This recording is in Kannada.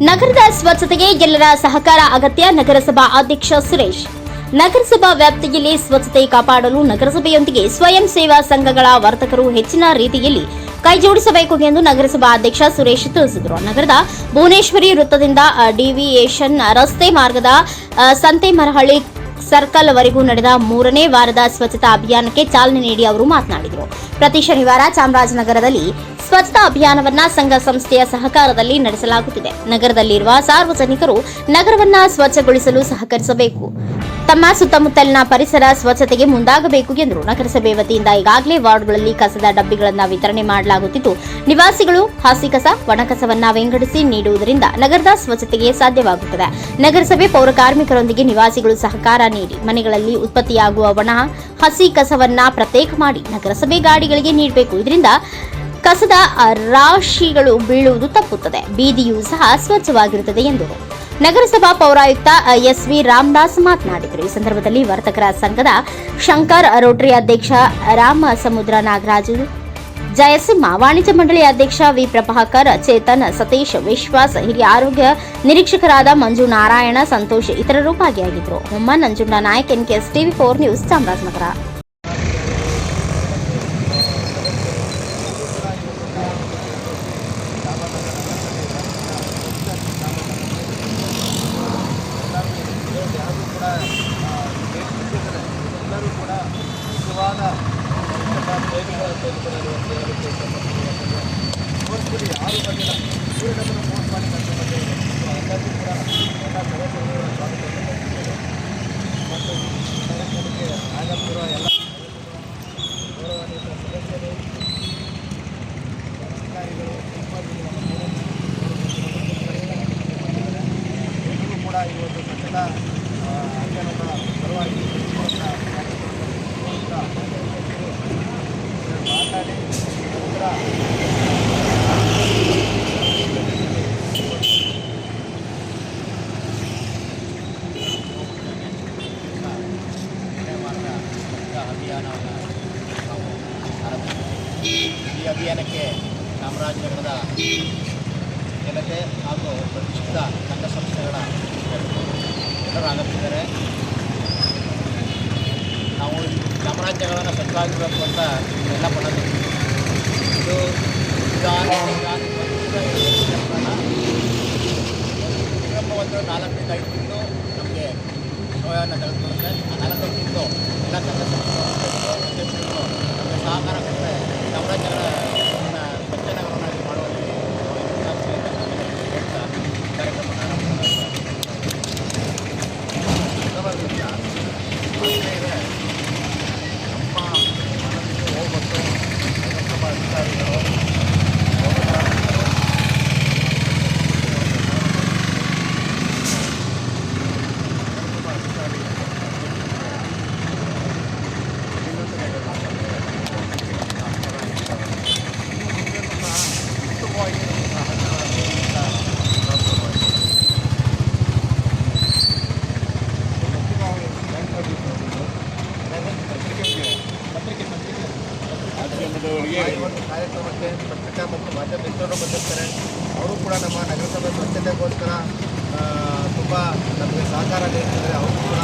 ನಗರದ ಸ್ವಚ್ಛತೆಗೆ ಎಲ್ಲರ ಸಹಕಾರ ಅಗತ್ಯ ನಗರಸಭಾ ಅಧ್ಯಕ್ಷ ಸುರೇಶ್. ನಗರಸಭಾ ವ್ಯಾಪ್ತಿಯಲ್ಲಿ ಸ್ವಚ್ಛತೆ ಕಾಪಾಡಲು ನಗರಸಭೆಯೊಂದಿಗೆ ಸ್ವಯಂ ಸೇವಾ ಸಂಘಗಳ ವರ್ತಕರು ಹೆಚ್ಚಿನ ರೀತಿಯಲ್ಲಿ ಕೈಜೋಡಿಸಬೇಕು ಎಂದು ನಗರಸಭಾ ಅಧ್ಯಕ್ಷ ಸುರೇಶ್ ತಿಳಿಸಿದರು. ನಗರದ ಭುವನೇಶ್ವರಿ ವೃತ್ತದಿಂದ ಡಿವಿಯೇಷನ್ ರಸ್ತೆ ಮಾರ್ಗದ ಸಂತೆ ಸಂತೆಮರಹಳ್ಳಿ ಸರ್ಕಲ್ ವರೆಗೂ ನಡೆದ ಮೂರನೇ ವಾರದ ಸ್ವಚ್ಛತಾ ಅಭಿಯಾನಕ್ಕೆ ಚಾಲನೆ ನೀಡಿ ಅವರು ಮಾತನಾಡಿದರು. ಪ್ರತಿ ಶನಿವಾರ ಚಾಮರಾಜನಗರದಲ್ಲಿ ಸ್ವಚ್ಛತಾ ಅಭಿಯಾನವನ್ನ ಸಂಘ ಸಂಸ್ಥೆಯ ಸಹಕಾರದಲ್ಲಿ ನಡೆಸಲಾಗುತ್ತಿದೆ. ನಗರದಲ್ಲಿರುವ ಸಾರ್ವಜನಿಕರು ನಗರವನ್ನ ಸ್ವಚ್ಛಗೊಳಿಸಲು ಸಹಕರಿಸಬೇಕು. ತಮ್ಮ ಸುತ್ತಮುತ್ತಲಿನ ಪರಿಸರ ಸ್ವಚ್ಛತೆಗೆ ಮುಂದಾಗಬೇಕು ಎಂದರು ನಗರಸಭೆ ವತಿಯಿಂದ ಈಗಾಗಲೇ ವಾರ್ಡ್ಗಳಲ್ಲಿ ಕಸದ ಡಬ್ಬಿಗಳನ್ನು ವಿತರಣೆ ಮಾಡಲಾಗುತ್ತಿದ್ದು, ನಿವಾಸಿಗಳು ಹಸಿ ಕಸ ಒಣಕಸವನ್ನ ವಿಂಗಡಿಸಿ ನೀಡುವುದರಿಂದ ನಗರದ ಸ್ವಚ್ಛತೆಗೆ ಸಾಧ್ಯವಾಗುತ್ತದೆ. ನಗರಸಭೆ ಪೌರ ಕಾರ್ಮಿಕರೊಂದಿಗೆ ನಿವಾಸಿಗಳು ಸಹಕಾರ ನೀಡಿ ಮನೆಗಳಲ್ಲಿ ಉತ್ಪತ್ತಿಯಾಗುವ ಒಣ, ಹಸಿ ಕಸವನ್ನ ಪ್ರತ್ಯೇಕ ಮಾಡಿ ನಗರಸಭೆ ಗಾಡಿಗಳಿಗೆ ನೀಡಬೇಕು. ಇದರಿಂದ ಕಸದ ರಾಶಿಗಳು ಬೀಳುವುದು ತಪ್ಪುತ್ತದೆ. ಬೀದಿಯೂ ಸಹ ಸ್ವಚ್ಛವಾಗಿರುತ್ತದೆ ಎಂದರು. ನಗರಸಭಾ ಪೌರಾಯುಕ್ತ ಎಸ್ ವಿ ರಾಮದಾಸ್ ಮಾತನಾಡಿದರು. ಈ ಸಂದರ್ಭದಲ್ಲಿ ವರ್ತಕರ ಸಂಘದ ಶಂಕರ್ ರೋಟರಿ ಅಧ್ಯಕ್ಷ ರಾಮ ಸಮುದ್ರ ನಾಗರಾಜು, ಜಯಸಿಂಹ ವಾಣಿಜ್ಯ ಮಂಡಳಿ ಅಧ್ಯಕ್ಷ ವಿ ಪ್ರಭಾಕರ್, ಚೇತನ್ ಸತೀಶ್ ವಿಶ್ವಾಸ್, ಹಿರಿಯ ಆರೋಗ್ಯ ನಿರೀಕ್ಷಕರಾದ ಮಂಜು ನಾರಾಯಣ, ಸಂತೋಷ್ ಇತರರು ಭಾಗಿಯಾಗಿದ್ದರು. Homma Nanjunda Nayak NKS TV four news Chamarajanagar. ಬಂದಿಲ್ಲ ಸೂರ್ಯನನ್ನು ಮಾಡಿ ಎಲ್ಲರಿಗೂ ಎಲ್ಲ ಸ್ವಾಗತ ಮತ್ತು ಎಲ್ಲ ಸದಸ್ಯರು ಅಧಿಕಾರಿಗಳು ಎಲ್ಲರೂ ಕೂಡ ಈ ಒಂದು ಆ, ಅಭಿಯಾನದ ಅಭಿಯಾನವನ್ನು ಈ ಅಭಿಯಾನಕ್ಕೆ ಚಾಮರಾಜನಗರದ ಜನತೆ ಹಾಗೂ ಪ್ರತಿಷ್ಠಿತ ಸಂಘ ಸಂಸ್ಥೆಗಳ ಎಲ್ಲರೂ ಆಗಮಿಸಿದ್ದಾರೆ. ನಾವು ಚಾಮರಾಜನಗರನ ಸ್ವಚ್ಛವಾಗಿರಬೇಕು ಅಂತ ಎಲ್ಲ ಪಡೋದು ನಾಲ್ಕರಿಂದ ಐದು ತಿಂಗಳು ನಮಗೆ ಸಮಯವನ್ನು ತೆಗೆದುಕೊಳ್ಳುತ್ತೆ. ನಾಲ್ಕೈದು ತಿಂಗಳು ಎಲ್ಲ ಸಂಘ ಸಂಸ್ಥೆಗಳು ಅಧ್ಯಕ್ಷರು ನಮಗೆ ಸಹಕಾರ ಕೊಟ್ಟರೆ ಚಾಮರಾಜನಗರ ಸ್ವಚ್ಛ ನಗರವನ್ನಾಗಿ ಮಾಡುವಲ್ಲಿ ನಾವು ಯಶಸ್ವಿಯಾಗ್ತೇವೆ ಅಂತ ಹೇಳ್ತಾ ಈ ಕಾರ್ಯಕ್ರಮವನ್ನು ಆರಂಭಿಸಲಾಗಿದೆ. ಪ್ರಥಮ ವಿಷಯ ಆದ್ಮೇಲೆ ನಮ್ಮ ಮನಸ್ಸಿಗೆ ಹೋಗ್ಬಿಟ್ಟು ನಗರಸಭಾ ಅಧಿಕಾರಿಗಳು ಪೌರಕಾರ್ಮಿಕರು, ನಗರಸಭಾ ಅಧಿಕಾರಿಗಳು ಉತ್ತಮವಾಗಿ ಇವತ್ತು ಕಾರ್ಯಕ್ರಮಕ್ಕೆ ಪತ್ರಿಕಾ ಮತ್ತು ಮಾಧ್ಯಮ ಮಿತ್ರರು ಬಂದಿರ್ತಾರೆ. ಅವರು ಕೂಡ ನಮ್ಮ ನಗರಸಭೆ ಸ್ವಚ್ಛತೆಗೋಸ್ಕರ ತುಂಬ ನಮಗೆ ಸಹಕಾರ ನೀಡ್ತಿದ್ದಾರೆ. ಅವರು ಕೂಡ